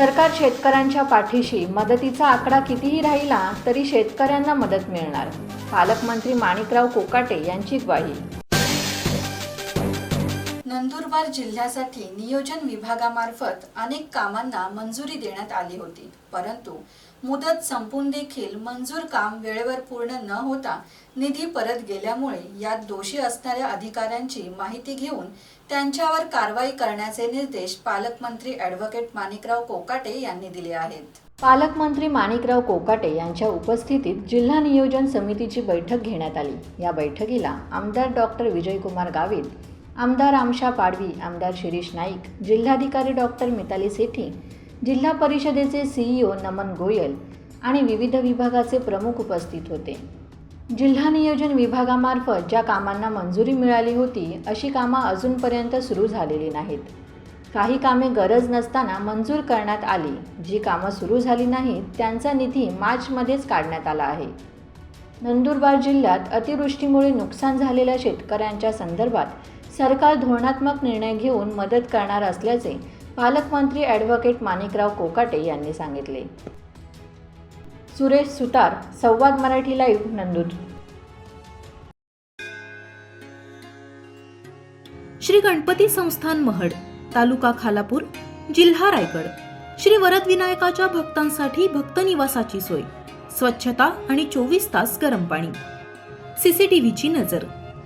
सरकार शेतकऱ्यांच्या पाठीशी मदतीचा आकडा कितीही राहिला तरी शेतकऱ्यांना मदत मिळणार. पालकमंत्री माणिकराव कोकाटे यांची ग्वाही. नंदुरबार जिल्ह्यासाठी नियोजन विभागामार्फत अनेक कामांना मंजुरी देण्यात आली होती. परंतु मुदत संपून देखील मंजूर काम वेळेवर पूर्ण न होता निधी परत गेल्यामुळे यात दोषी असणाऱ्या अधिकाऱ्यांची माहिती घेऊन त्यांच्यावर कारवाई करण्याचे निर्देश पालकमंत्री ॲडव्होकेट माणिकराव कोकाटे यांनी दिले आहेत. पालकमंत्री माणिकराव कोकाटे यांच्या उपस्थितीत जिल्हा नियोजन समितीची बैठक घेण्यात आली. या बैठकीला आमदार डॉक्टर विजयकुमार गावित आमदार आमशा पाडवी आमदार शिरीष नाईक जिल्हाधिकारी डॉक्टर मिताली सेठी जिल्हा परिषदेचे सीईओ नमन गोयल आणि विविध विभागाचे प्रमुख उपस्थित होते. जिल्हा नियोजन विभागामार्फत ज्या कामांना मंजुरी मिळाली होती अशी कामं अजूनपर्यंत सुरू झालेली नाहीत. काही कामे गरज नसताना मंजूर करण्यात आली. जी कामं सुरू झाली नाहीत त्यांचा निधी मार्चमध्येच काढण्यात आला आहे. नंदुरबार जिल्ह्यात अतिवृष्टीमुळे नुकसान झालेल्या शेतकऱ्यांच्या संदर्भात सरकार धोरणात्मक निर्णय घेऊन मदत करणार असल्याचे पालकमंत्री ॲडव्होकेट माणिकराव कोकाटे यांनी सांगितले. सुरेश सुतार संवाद मराठी लाईव्ह नंदूर श्री गणपती संस्थान महड तालुका खालापूर जिल्हा रायगड. श्री वरद विनायकाच्या भक्तांसाठी भक्त निवासाची सोय स्वच्छता आणि चोवीस तास गरम पाणी. सीसीटीव्हीची नजर.